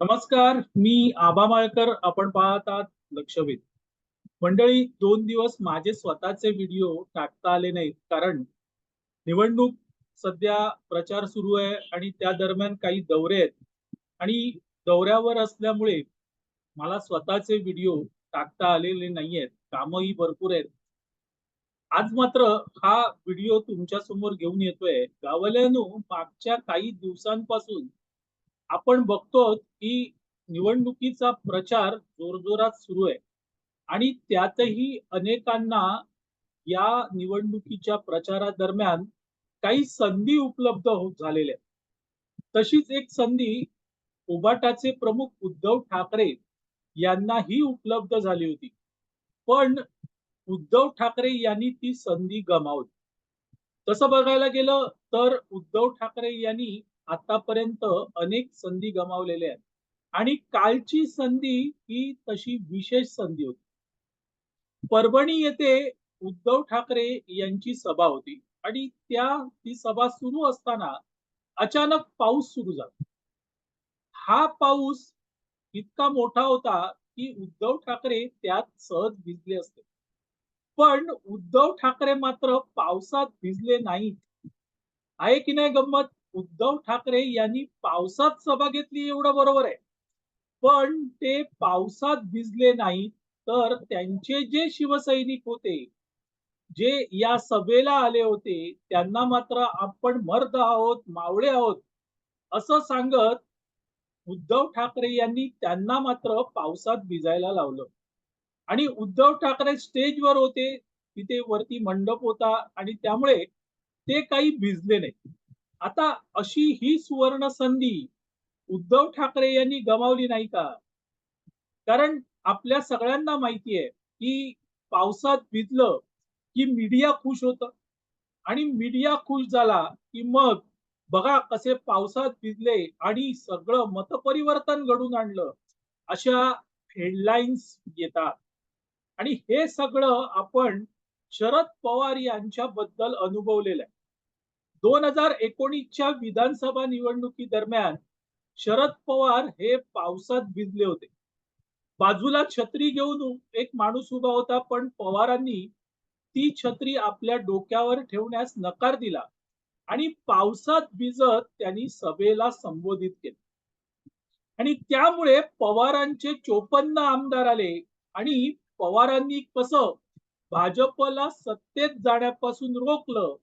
नमस्कार मी आबा माळकर आपण पाहत आहात लक्षवेध. मंडळी दोन दिवस माझे स्वतःचे व्हिडिओ टाकता आले नाहीत कारण निवडणूक सध्या प्रचार सुरू आहे आणि त्या दरम्यान काही दौरे आहेत. आणि दौऱ्यावर असल्यामुळे मला स्वतःचे व्हिडिओ टाकता आलेले नाहीयेत कामही भरपूर आहेत. आज मात्र हा व्हिडिओ तुमच्यासमोर घेऊन येतोय. गावल्यानो मागच्या काही दिवसांपासून आपण बघतो की निवडणुकीचा प्रचार जोरजोरात सुरू आहे. आणि त्यातही अनेकांना या निवडणुकीच्या प्रचारादरम्यान काही संधी उपलब्ध होत झालेल्या तशीच एक संधी उबाटाचे प्रमुख उद्धव ठाकरे यांनाही उपलब्ध झाली होती. पण उद्धव ठाकरे यांनी ती संधी गमावली. तसं बघायला गेलं तर उद्धव ठाकरे यांनी आतापर्यंत अनेक संधी गमावलेल्या आहेत. आणि कालची संधी ही तशी विशेष संधी होती. परभणी येथे उद्धव ठाकरे यांची सभा होती. आणि त्या ती सभा सुरू असताना अचानक पाऊस सुरू झाला. हा पाऊस इतका मोठा होता की उद्धव ठाकरे त्यात सहज भिजले असते. पण उद्धव ठाकरे मात्र पावसात भिजले नाहीत. आहे की नाही गंमत? उद्धव ठाकरे यांनी पावसात सभा घेतली एवढं बरोबर आहे. पण ते पावसात भिजले नाही तर त्यांचे जे शिवसैनिक होते जे या सभेला आले होते त्यांना मात्र आपण मर्द आहोत मावळे आहोत असं सांगत उद्धव ठाकरे यांनी त्यांना मात्र पावसात भिजायला लावलं. आणि उद्धव ठाकरे स्टेजवर होते तिथे वरती मंडप होता आणि त्यामुळे ते काही भिजले नाही. आता अशी ही सुवर्ण संधी उद्धव ठाकरे यांनी गमावली नाही का? कारण आपल्या सगळ्यांना माहिती आहे की पावसात भिजलं की मीडिया खुश होत. आणि मीडिया खुश झाला की मग बघा कसे पावसात भिजले आणि सगळं मतपरिवर्तन घडून आणलं. अशा हेडलाईन्स येतात. आणि हे सगळं आपण शरद पवार यांच्याबद्दल अनुभवलेलं आहे. दोन हजार एकोणीसच्या विधानसभा निवडणुकी दरम्यान शरद पवार हे पावसात भिजले होते. बाजूला छत्री घेऊन एक माणूस उभा होता पण पवारांनी ती छत्री आपल्या डोक्यावर ठेवण्यास नकार दिला आणि पावसात भिजत त्यांनी सभेला संबोधित केले. आणि त्यामुळे पवारांचे चोपन्न आमदार आले आणि पवारांनी कसं भाजपला सत्तेत जाण्यापासून रोखलं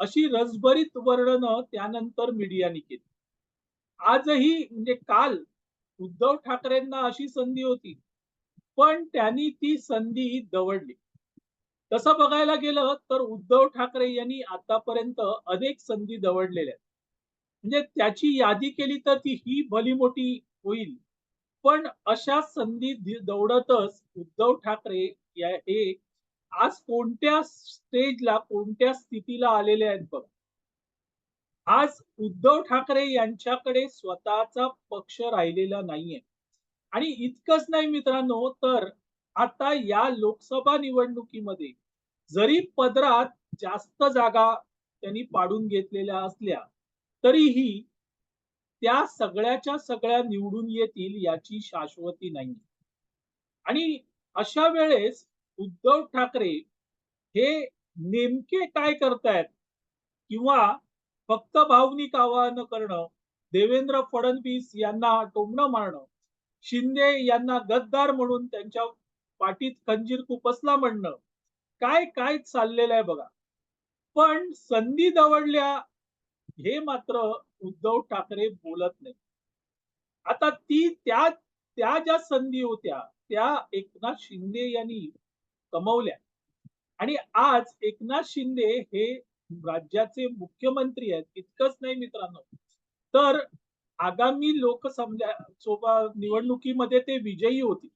अशी रसभरीत वर्णनं त्यानंतर मीडियाने केली. आजही म्हणजे काल उद्धव ठाकरेंना अशी संधी होती पण त्यांनी ती संधी दवडली. तसं बघायला गेलं तर उद्धव ठाकरे यांनी आतापर्यंत अनेक संधी दवडलेल्या आहेत. म्हणजे त्याची यादी केली तर ती ही भली मोठी होईल. पण अशा संधी दौडतच उद्धव ठाकरे या हे आज कोणत्या स्टेजला कोणत्या स्थितीला आलेले आहेत बघ. आज उद्धव ठाकरे यांच्याकडे स्वतःचा पक्ष राहिलेला नाहीये. आणि इतकंच नाही मित्रांनो तर आता या लोकसभा निवडणुकीमध्ये जरी पदरात जास्त जागा त्यांनी पाडून घेतलेल्या असल्या तरीही त्या सगळ्याच्या सगळ्या निवडून येतील याची शाश्वती नाही. आणि अशा वेळेस उद्धव ठाकरे हे नेमके काय करतायत? किंवा फक्त भावनिक आवाहन करणं देवेंद्र फडणवीस यांना टोमणं मारणं शिंदे यांना गद्दार म्हणून त्यांच्या पाठीत खंजीर खुपसला म्हणणं काय काय चाललेलं आहे बघा. पण संधी दवडल्या हे मात्र उद्धव ठाकरे बोलत नाही आता ती त्या त्या ज्या संधी होत्या त्या एकनाथ शिंदे यांनी कमवल्या. आणि आज एकनाथ शिंदे हे राज्याचे मुख्यमंत्री आहेत इतकंच नाही मित्रांनो. तर आगामी लोकसभा निवडणुकीमध्ये ते विजयी होतील.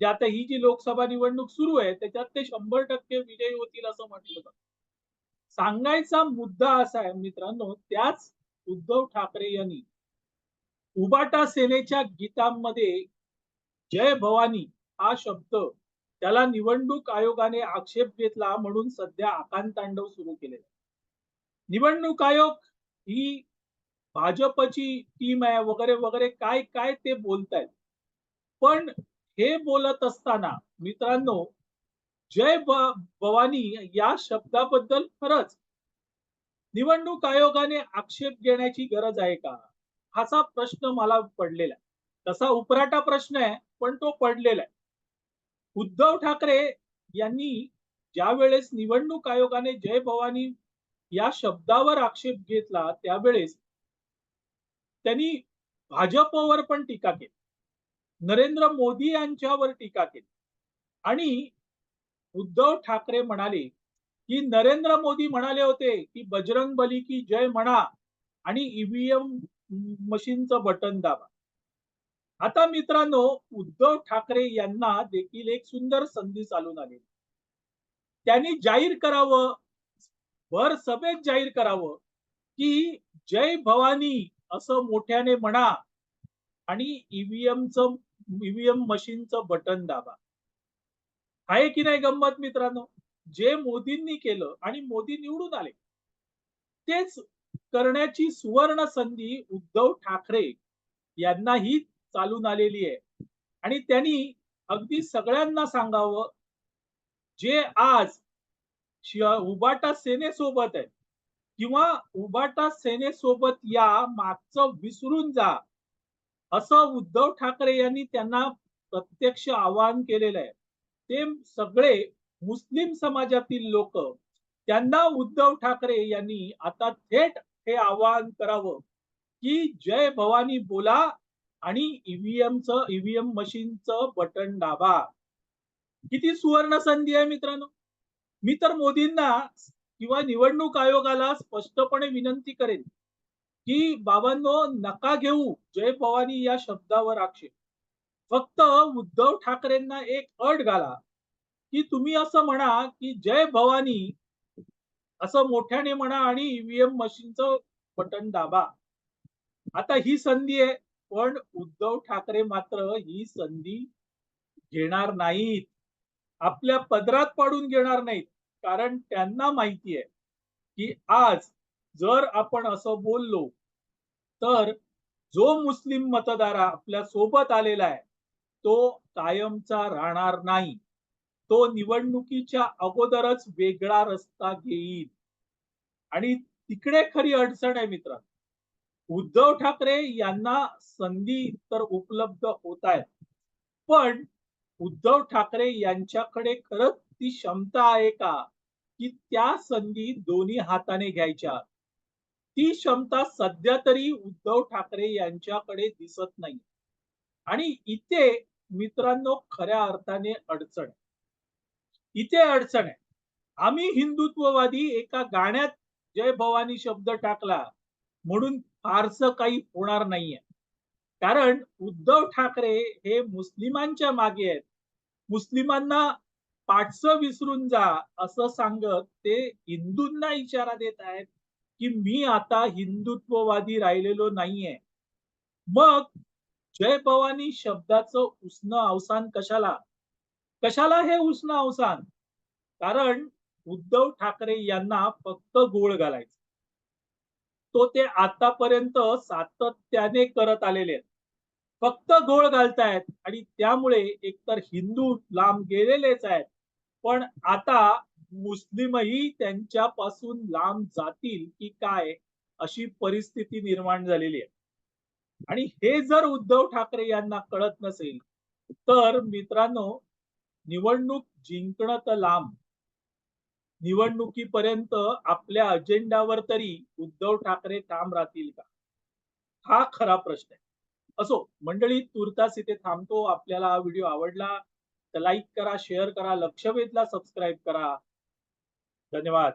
जे आता ही जी लोकसभा निवडणूक सुरू आहे त्याच्यात ते शंभर टक्के विजयी होतील असं म्हटलं जात. सांगायचा मुद्दा असा आहे मित्रांनो त्याच उद्धव ठाकरे यांनी उबाटा सेनेच्या गीतांमध्ये जय भवानी हा शब्द त्याला निवडणूक आयोगाने आक्षेप घेतला म्हणून सध्या आकांतांडव सुरू केलेला निवडणूक आयोग ही भाजपची टीम आहे वगैरे वगैरे काय काय ते बोलतायत. पण हे बोलत असताना मित्रांनो जय भवानी या शब्दाबद्दल खरंच निवडणूक आयोगाने आक्षेप घेण्याची गरज आहे का? हाचा प्रश्न मला पडलेला आहे. तसा उपराटा प्रश्न आहे पण तो पडलेला आहे. उद्धव ठाकरे यांनी ज्या वेळेस निवडणूक आयोगाने जय भवानी या शब्दावर आक्षेप घेतला त्यावेळेस त्यांनी भाजपवर पण टीका केली. नरेंद्र मोदी यांच्यावर टीका केली. आणि उद्धव ठाकरे म्हणाले की नरेंद्र मोदी म्हणाले होते की बजरंग बली की जय म्हणा आणि ईव्हीएम मशीनचं बटन दाबा. आता मित्रांनो उद्धव ठाकरे यांना देखील एक सुंदर संधी चालून आली. त्यांनी जाहीर करावं भर सभेत जाहीर करावं की जय भवानी असं मोठ्याने म्हणा आणि ईव्हीएमचं ईव्हीएम मशीनचं बटन दाबा. आहे की नाही गंमत मित्रांनो? जे मोदींनी केलं आणि मोदी निवडून आले तेच करण्याची सुवर्ण संधी उद्धव ठाकरे यांना ही चालून आलेली आहे. आणि त्यांनी अगदी सगळ्यांना सांगावं जे आज उबाटा सेनेसोबत आहे किंवा उबाटा सेनेसोबत या मागचं विसरून जा असं उद्धव ठाकरे यांनी त्यांना प्रत्यक्ष आवाहन केलेलं आहे. ते सगळे मुस्लिम समाजातील लोक त्यांना उद्धव ठाकरे यांनी आता थेट हे आवाहन करावं की जय भवानी बोला आणि ईव्हीएमचं ईव्हीएम मशीनचं बटन दाबा. किती सुवर्ण संधी आहे मित्रांनो? मी तर मोदींना किंवा निवडणूक आयोगाला स्पष्टपणे विनंती करेन की बाबांनो नका घेऊ जय भवानी या शब्दावर आक्षेप. फक्त उद्धव ठाकरेंना एक अट घाला की तुम्ही असं म्हणा की जय भवानी असं मोठ्याने म्हणा आणि ईव्हीएम मशीनचं बटन दाबा. आता ही संधी आहे. पण उद्धव ठाकरे मात्र ही संधी घेणार नाहीत. आपल्या पदरात पाडून घेणार नाहीत. कारण त्यांना माहिती आहे की आज जर आपण असं बोललो तर जो मुस्लिम मतदार आपल्यासोबत आलेला आहे तो कायमचा राहणार नाही. तो निवडणुकीच्या अगोदरच वेगळा रस्ता घेईल. आणि तिकडे खरी अडचण आहे मित्रांनो. उद्धव ठाकरे यांना संधी तर उपलब्ध होत आहेत पण उद्धव ठाकरे यांच्याकडे खरंच ती क्षमता आहे का? की त्या संधी दोन्ही हाताने घ्यायच्या. ती क्षमता सध्या तरी उद्धव ठाकरे यांच्याकडे दिसत नाही. आणि इथे मित्रांनो खऱ्या अर्थाने अडचण इथे अडचण आहे. आम्ही हिंदुत्ववादी एका गाण्यात जय भवानी शब्द टाकला. म्हणून फारसं काही होणार नाहीये. कारण उद्धव ठाकरे हे मुस्लिमांच्या मागे आहेत. मुस्लिमांना पाठचं विसरून जा असं सांगत ते हिंदूंना इशारा देत आहेत की मी आता हिंदुत्ववादी राहिलेलो नाहीये. मग जय भवानी शब्दाचं उष्ण अवसान कशाला? कशाला हे उष्ण अवसान? कारण उद्धव ठाकरे यांना फक्त गोळ घालायचं. तो ते आतापर्यंत सातत्याने करत आलेले आहेत. फक्त गोळ घालतायत आणि त्यामुळे एकतर हिंदू लांब गेलेलेच आहेत. पण आता मुस्लिमही त्यांच्यापासून लांब जातील की काय अशी परिस्थिती निर्माण झालेली आहे. आणि हे जर उद्धव ठाकरे यांना कळत नसेल तर मित्रांनो निवडणूक जिंकणं तर लांब. निवडणुकीपर्यंत आपल्या अजेंडावर तरी उद्धव ठाकरे ठाम राहतील का? हा खरा प्रश्न आहे. असो मंडळी तुर्तास इथे थांबतो. आपल्याला हा व्हिडिओ आवडला तर लाईक करा शेअर करा लक्ष वेधला सबस्क्राईब करा. धन्यवाद.